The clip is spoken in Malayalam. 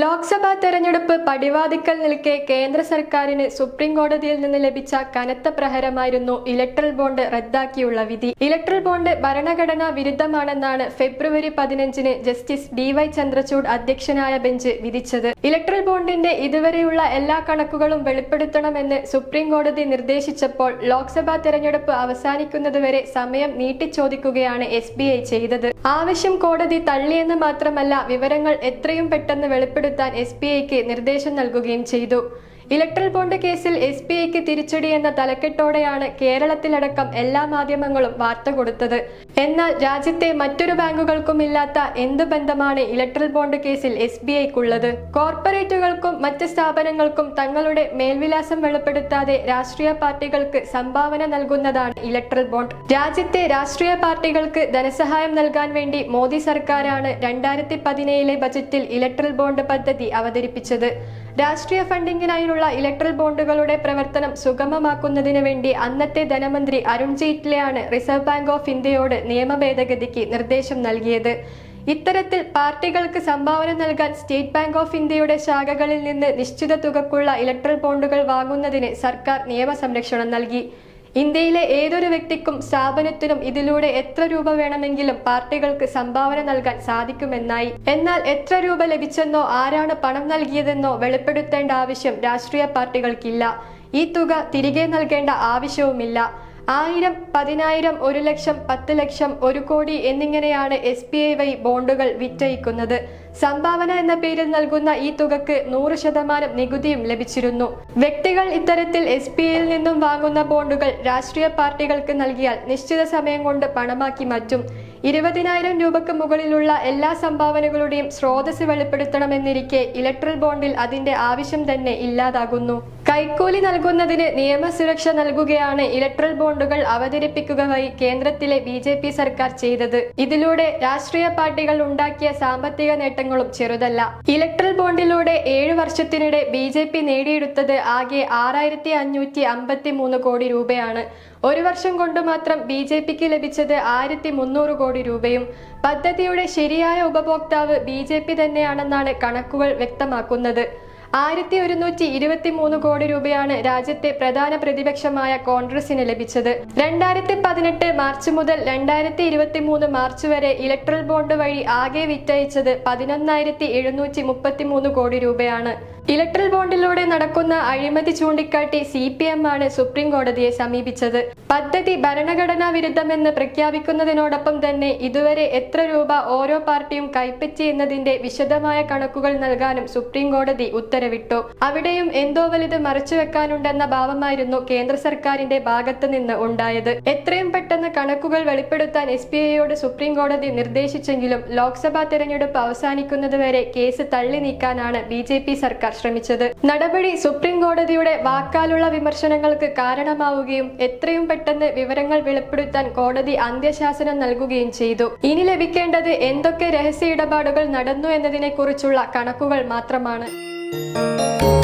ലോക്സഭാ തെരഞ്ഞെടുപ്പ് പടിവാതിക്കൽ നിൽക്കെ കേന്ദ്ര സർക്കാരിന് സുപ്രീം കോടതിയിൽ നിന്ന് ലഭിച്ച കനത്ത പ്രഹരമായിരുന്നു ഇലക്ട്രൽ ബോണ്ട് റദ്ദാക്കിയുള്ള വിധി. ഇലക്ട്രൽ ബോണ്ട് ഭരണഘടനാ വിരുദ്ധമാണെന്നാണ് ഫെബ്രുവരി പതിനഞ്ചിന് ജസ്റ്റിസ് ഡി വൈ ചന്ദ്രചൂഡ് അധ്യക്ഷനായ ബെഞ്ച് വിധിച്ചത്. ഇലക്ട്രൽ ബോണ്ടിന്റെ ഇതുവരെയുള്ള എല്ലാ കണക്കുകളും വെളിപ്പെടുത്തണമെന്ന് സുപ്രീം കോടതി നിർദ്ദേശിച്ചപ്പോൾ ലോക്സഭാ തെരഞ്ഞെടുപ്പ് അവസാനിക്കുന്നതുവരെ സമയം നീട്ടിച്ചോദിക്കുകയാണ് എസ് ചെയ്തത്. ആവശ്യം കോടതി തള്ളിയെന്ന് മാത്രമല്ല വിവരങ്ങൾ എത്രയും പെട്ടെന്ന് വെളിപ്പെടുത്താൻ എസ് ബി ഐക്ക് നിർദ്ദേശം നൽകുകയും ചെയ്തു. ഇലക്ട്രൽ ബോണ്ട് കേസിൽ എസ് ബി ഐക്ക് തിരിച്ചടി എന്ന തലക്കെട്ടോടെയാണ് കേരളത്തിലടക്കം എല്ലാ മാധ്യമങ്ങളും വാർത്ത കൊടുത്തത്. എന്നാൽ രാജ്യത്തെ മറ്റൊരു ബാങ്കുകൾക്കും ഇല്ലാത്ത എന്ത് ബന്ധമാണ് ഇലക്ട്രൽ ബോണ്ട് കേസിൽ എസ് ബി ഐക്കുള്ളത്? കോർപ്പറേറ്റുകൾക്കും മറ്റ് സ്ഥാപനങ്ങൾക്കും തങ്ങളുടെ മേൽവിലാസം വെളിപ്പെടുത്താതെ രാഷ്ട്രീയ പാർട്ടികൾക്ക് സംഭാവന നൽകുന്നതാണ് ഇലക്ട്രൽ ബോണ്ട്. രാജ്യത്തെ രാഷ്ട്രീയ പാർട്ടികൾക്ക് ധനസഹായം നൽകാൻ വേണ്ടി മോദി സർക്കാരാണ് രണ്ടായിരത്തി പതിനേഴിലെ ബജറ്റിൽ ഇലക്ട്രൽ ബോണ്ട് പദ്ധതി അവതരിപ്പിച്ചത്. രാഷ്ട്രീയ ഫണ്ടിങ്ങിനായുള്ള ഇലക്ട്രൽ ബോണ്ടുകളുടെ പ്രവർത്തനം സുഗമമാക്കുന്നതിന് വേണ്ടി അന്നത്തെ ധനമന്ത്രി അരുൺ ജെയ്റ്റ്ലിയാണ് റിസർവ് ബാങ്ക് ഓഫ് ഇന്ത്യയോട് നിയമ ഭേദഗതിക്ക് നിർദ്ദേശം നൽകിയത്. ഇത്തരത്തിൽ പാർട്ടികൾക്ക് സംഭാവന നൽകാൻ സ്റ്റേറ്റ് ബാങ്ക് ഓഫ് ഇന്ത്യയുടെ ശാഖകളിൽ നിന്ന് നിശ്ചിത തുകക്കുള്ള ഇലക്ട്രൽ ബോണ്ടുകൾ വാങ്ങുന്നതിന് സർക്കാർ നിയമ സംരക്ഷണം നൽകി. ഇന്ത്യയിലെ ഏതൊരു വ്യക്തിക്കും സ്ഥാപനത്തിനും ഇതിലൂടെ എത്ര രൂപ വേണമെങ്കിലും പാർട്ടികൾക്ക് സംഭാവന നൽകാൻ സാധിക്കുമെന്നായി. എന്നാൽ എത്ര രൂപ ലഭിച്ചെന്നോ ആരാണ് പണം നൽകിയതെന്നോ വെളിപ്പെടുത്തേണ്ട ആവശ്യം രാഷ്ട്രീയ പാർട്ടികൾക്കില്ല. ഈ തുക തിരികെ നൽകേണ്ട ആവശ്യവുമില്ല. ആയിരം പതിനായിരം ഒരു ലക്ഷം പത്ത് ലക്ഷം ഒരു കോടി എന്നിങ്ങനെയാണ് എസ് ബി ഐ വൈ ബോണ്ടുകൾ വിറ്റയിക്കുന്നത് സംഭാവന എന്ന പേരിൽ നൽകുന്ന ഈ തുകക്ക് നൂറ് ശതമാനം നികുതിയും ലഭിച്ചിരുന്നു. വ്യക്തികൾ ഇത്തരത്തിൽ എസ് ബി ഐയിൽ നിന്നും വാങ്ങുന്ന ബോണ്ടുകൾ രാഷ്ട്രീയ പാർട്ടികൾക്ക് നൽകിയാൽ നിശ്ചിത സമയം കൊണ്ട് പണമാക്കി മാറ്റും. ഇരുപതിനായിരം രൂപക്ക് മുകളിലുള്ള എല്ലാ സംഭാവനകളുടെയും സ്രോതസ് വെളിപ്പെടുത്തണമെന്നിരിക്കെ ഇലക്ട്രൽ ബോണ്ടിൽ അതിന്റെ ആവശ്യം തന്നെ ഇല്ലാതാകുന്നു. കൈക്കൂലി നൽകുന്നതിന് നിയമസുരക്ഷ നൽകുകയാണ് ഇലക്ട്രൽ ബോണ്ടുകൾ അവതരിപ്പിക്കുക വഴി കേന്ദ്രത്തിലെ ബി ജെ പി സർക്കാർ ചെയ്തത്. ഇതിലൂടെ രാഷ്ട്രീയ പാർട്ടികൾ ഉണ്ടാക്കിയ സാമ്പത്തിക നേട്ടങ്ങളും ചെറുതല്ല. ഇലക്ട്രൽ ബോണ്ടിലൂടെ ഏഴു വർഷത്തിനിടെ ബി ജെ പി നേടിയെടുത്തത് ആകെ ആറായിരത്തി അഞ്ഞൂറ്റി അമ്പത്തി മൂന്ന് കോടി രൂപയാണ്. ഒരു വർഷം കൊണ്ട് മാത്രം ബി ജെ പിക്ക് ലഭിച്ചത് ആയിരത്തി മുന്നൂറ് കോടി രൂപയും. പദ്ധതിയുടെ ശരിയായ ഉപഭോക്താവ് ബി ജെ പി തന്നെയാണെന്നാണ് കണക്കുകൾ വ്യക്തമാക്കുന്നത്. ആയിരത്തി ഒരുന്നൂറ്റി ഇരുപത്തി മൂന്ന് കോടി രൂപയാണ് രാജ്യത്തെ പ്രധാന പ്രതിപക്ഷമായ കോൺഗ്രസിന് ലഭിച്ചത്. രണ്ടായിരത്തി പതിനെട്ട് മാർച്ച് മുതൽ രണ്ടായിരത്തി ഇരുപത്തി മൂന്ന് മാർച്ച് വരെ ഇലക്ട്രൽ ബോണ്ട് വഴി ആകെ വിറ്റഴിച്ചത് പതിനൊന്നായിരത്തി എഴുന്നൂറ്റി മുപ്പത്തി മൂന്ന് കോടി രൂപയാണ്. ഇലക്ട്രൽ ബോണ്ടിലൂടെ നടക്കുന്ന അഴിമതി ചൂണ്ടിക്കാട്ടി സി പി എം ആണ് സുപ്രീം കോടതിയെ സമീപിച്ചത്. പദ്ധതി ഭരണഘടനാ വിരുദ്ധമെന്ന് പ്രഖ്യാപിക്കുന്നതിനോടൊപ്പം തന്നെ ഇതുവരെ എത്ര രൂപ ഓരോ പാർട്ടിയും കൈപ്പറ്റി എന്നതിന്റെ വിശദമായ കണക്കുകൾ നൽകാനും സുപ്രീം കോടതി ഉത്തരവിട്ടു. അവിടെയും എന്തോ വലുത് മറച്ചുവെക്കാനുണ്ടെന്ന ഭാവമായിരുന്നു കേന്ദ്ര സർക്കാരിന്റെ ഭാഗത്ത് നിന്ന് ഉണ്ടായത്. എത്രയും പെട്ടെന്ന് കണക്കുകൾ വെളിപ്പെടുത്താൻ എസ് പി ഐയോട് സുപ്രീം കോടതി നിർദ്ദേശിച്ചെങ്കിലും ലോക്സഭാ തെരഞ്ഞെടുപ്പ് അവസാനിക്കുന്നതുവരെ കേസ് തള്ളി നീക്കാനാണ് ബി ജെ പി സർക്കാർ ശ്രമിച്ചത്. നടപടി സുപ്രീം കോടതിയുടെ വാക്കാലുള്ള വിമർശനങ്ങൾക്ക് കാരണമാവുകയും എത്രയും പെട്ടെന്ന് വിവരങ്ങൾ വെളിപ്പെടുത്താൻ കോടതി അന്ത്യശാസനം നൽകുകയും ചെയ്തു. ഇനി ലഭിക്കേണ്ടത് എന്തൊക്കെ രഹസ്യ ഇടപാടുകൾ നടന്നു എന്നതിനെക്കുറിച്ചുള്ള കണക്കുകൾ മാത്രമാണ്. Música